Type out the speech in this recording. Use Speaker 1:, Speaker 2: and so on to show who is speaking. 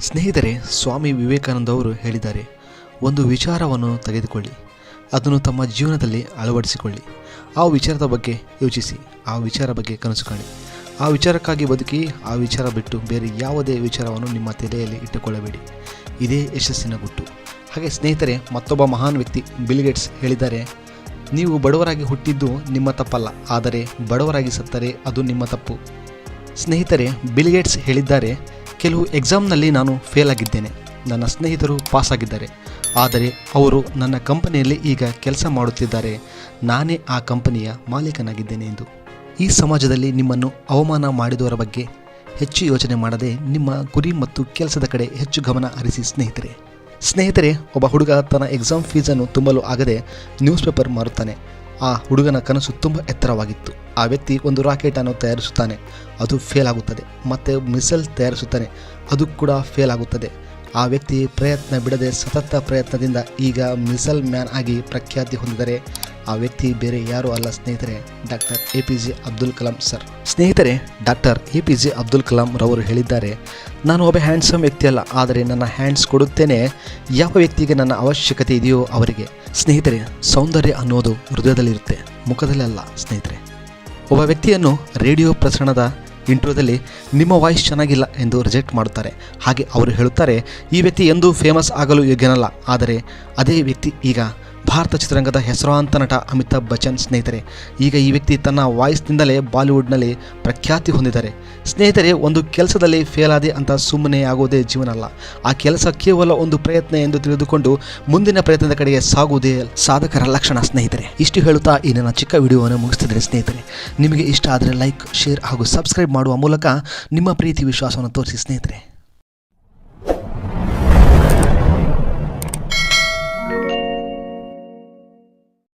Speaker 1: ಸ್ನೇಹಿತರೆ, ಸ್ವಾಮಿ ವಿವೇಕಾನಂದ ಅವರು ಹೇಳಿದ್ದಾರೆ, ಒಂದು ವಿಚಾರವನ್ನು ತೆಗೆದುಕೊಳ್ಳಿ, ಅದನ್ನು ತಮ್ಮ ಜೀವನದಲ್ಲಿ ಅಳವಡಿಸಿಕೊಳ್ಳಿ. ಆ ವಿಚಾರದ ಬಗ್ಗೆ ಯೋಚಿಸಿ, ಆ ವಿಚಾರ ಬಗ್ಗೆ ಕನಸು ಕಾಣಿ. ಆ ವಿಚಾರಕ್ಕಾಗಿ ಬದುಕಿ, ಆ ವಿಚಾರ ಬಿಟ್ಟು ಬೇರೆ ಯಾವುದೇ ವಿಚಾರವನ್ನು ನಿಮ್ಮ ತಲೆಯಲ್ಲಿ ಇಟ್ಟುಕೊಳ್ಳಬೇಡಿ. ಇದೇ ಯಶಸ್ಸಿನ ಗುಟ್ಟು. ಹಾಗೆ ಸ್ನೇಹಿತರೆ, ಮತ್ತೊಬ್ಬ ಮಹಾನ್ ವ್ಯಕ್ತಿ ಬಿಲ್ಗೇಟ್ಸ್ ಹೇಳಿದ್ದಾರೆ, ನೀವು ಬಡವರಾಗಿ ಹುಟ್ಟಿದ್ದು ನಿಮ್ಮ ತಪ್ಪಲ್ಲ, ಆದರೆ ಬಡವರಾಗಿ ಸತ್ತರೆ ಅದು ನಿಮ್ಮ ತಪ್ಪು. ಸ್ನೇಹಿತರೆ ಬಿಲ್ಗೇಟ್ಸ್ ಹೇಳಿದ್ದಾರೆ, ಕೆಲವು ಎಕ್ಸಾಮ್ನಲ್ಲಿ ನಾನು ಫೇಲ್ ಆಗಿದ್ದೇನೆ. ನನ್ನ ಸ್ನೇಹಿತರು ಪಾಸ್ ಆಗಿದ್ದಾರೆ. ಆದರೆ ಅವರು ನನ್ನ ಕಂಪನಿಯಲ್ಲಿ ಈಗ ಕೆಲಸ ಮಾಡುತ್ತಿದ್ದಾರೆ. ನಾನೇ ಆ ಕಂಪನಿಯ ಮಾಲೀಕನಾಗಿದ್ದೇನೆ ಎಂದು. ಈ ಸಮಾಜದಲ್ಲಿ ನಿಮ್ಮನ್ನು ಅವಮಾನ ಮಾಡಿದವರ ಬಗ್ಗೆ ಹೆಚ್ಚು ಯೋಚನೆ ಮಾಡದೆ ನಿಮ್ಮ ಗುರಿ ಮತ್ತು ಕೆಲಸದ ಕಡೆ ಹೆಚ್ಚು ಗಮನ ಹರಿಸಿ ಸ್ನೇಹಿತರೆ. ಸ್ನೇಹಿತರೆ, ಒಬ್ಬ ಹುಡುಗ ತನ್ನ ಎಕ್ಸಾಮ್ ಫೀಸನ್ನು ತುಂಬಲು ಆಗದೆ ನ್ಯೂಸ್ ಪೇಪರ್ ಮಾರುತ್ತಾನೆ. ಆ ಹುಡುಗನ ಕನಸು ತುಂಬ ಎತ್ತರವಾಗಿತ್ತು. ಆ ವ್ಯಕ್ತಿ ಒಂದು ರಾಕೆಟನ್ನು ತಯಾರಿಸುತ್ತಾನೆ. ಅದು ಫೇಲ್ ಆಗುತ್ತದೆ. ಮತ್ತು ಮಿಸೈಲ್ ತಯಾರಿಸುತ್ತಾನೆ. ಅದು ಕೂಡ ಫೇಲ್ ಆಗುತ್ತದೆ. ಆ ವ್ಯಕ್ತಿ ಪ್ರಯತ್ನ ಬಿಡದೆ ಸತತ ಪ್ರಯತ್ನದಿಂದ ಈಗ ಮಿಸೈಲ್ ಮ್ಯಾನ್ ಆಗಿ ಪ್ರಖ್ಯಾತಿ ಹೊಂದಿದರೆ ಆ ವ್ಯಕ್ತಿ ಬೇರೆ ಯಾರು ಅಲ್ಲ ಸ್ನೇಹಿತರೆ, doctor A P J Abdul Kalam sir. ಸ್ನೇಹಿತರೆ, doctor A P J Abdul Kalam ರವರು ಹೇಳಿದ್ದಾರೆ, ನಾನು ಒಬ್ಬ ಹ್ಯಾಂಡ್ಸಮ್ ವ್ಯಕ್ತಿ ಅಲ್ಲ, ಆದರೆ ನನ್ನ ಹ್ಯಾಂಡ್ಸ್ ಕೊಡುತ್ತೇನೆ, ಯಾವ ವ್ಯಕ್ತಿಗೆ ನನ್ನ ಅವಶ್ಯಕತೆ ಇದೆಯೋ ಅವರಿಗೆ. ಸ್ನೇಹಿತರೆ, ಸೌಂದರ್ಯ ಅನ್ನೋದು ಹೃದಯದಲ್ಲಿರುತ್ತೆ, ಮುಖದಲ್ಲಿ ಅಲ್ಲ ಸ್ನೇಹಿತರೆ. ಒಬ್ಬ ವ್ಯಕ್ತಿಯನ್ನು ರೇಡಿಯೋ ಪ್ರಸರಣದ ಇಂಟ್ರೋದಲ್ಲಿ ನಿಮ್ಮ ವಾಯ್ಸ್ ಚೆನ್ನಾಗಿಲ್ಲ ಎಂದು ರಿಜೆಕ್ಟ್ ಮಾಡುತ್ತಾರೆ. ಹಾಗೆ ಅವರು ಹೇಳುತ್ತಾರೆ, ಈ ವ್ಯಕ್ತಿ ಎಂದೂ ಫೇಮಸ್ ಆಗಲು ಯೋಗ್ಯನಲ್ಲ, ಆದರೆ ಅದೇ ವ್ಯಕ್ತಿ ಈಗ ಭಾರತ ಚಿತ್ರರಂಗದ ಹೆಸರಾಂತ ನಟ ಅಮಿತಾಬ್ ಬಚ್ಚನ್ ಸ್ನೇಹಿತರೆ, ಈಗ ಈ ವ್ಯಕ್ತಿ ತನ್ನ ವಾಯ್ಸ್ನಿಂದಲೇ ಬಾಲಿವುಡ್ನಲ್ಲಿ ಪ್ರಖ್ಯಾತಿ ಹೊಂದಿದ್ದಾರೆ. ಸ್ನೇಹಿತರೆ, ಒಂದು ಕೆಲಸದಲ್ಲಿ ಫೇಲ್ ಆದೆ ಅಂತ ಸುಮ್ಮನೆ ಆಗೋದೇ ಜೀವನ ಅಲ್ಲ ಆ ಕೆಲಸ ಕೇವಲ ಒಂದು ಪ್ರಯತ್ನ ಎಂದು ತಿಳಿದುಕೊಂಡು ಮುಂದಿನ ಪ್ರಯತ್ನದ ಕಡೆಗೆ ಸಾಗುವುದೇ ಸಾಧಕರ ಲಕ್ಷಣ ಸ್ನೇಹಿತರೆ. ಇಷ್ಟು ಹೇಳುತ್ತಾ ಈ ನನ್ನ ಚಿಕ್ಕ ವಿಡಿಯೋವನ್ನು ಮುಗಿಸ್ತಿದ್ದೇನೆ ಸ್ನೇಹಿತರೆ. ನಿಮಗೆ ಇಷ್ಟ ಆದರೆ ಲೈಕ್ ಶೇರ್ ಹಾಗೂ ಸಬ್ಸ್ಕ್ರೈಬ್ ಮಾಡುವ ಮೂಲಕ ನಿಮ್ಮ ಪ್ರೀತಿ ವಿಶ್ವಾಸವನ್ನು ತೋರಿಸಿ ಸ್ನೇಹಿತರೆ.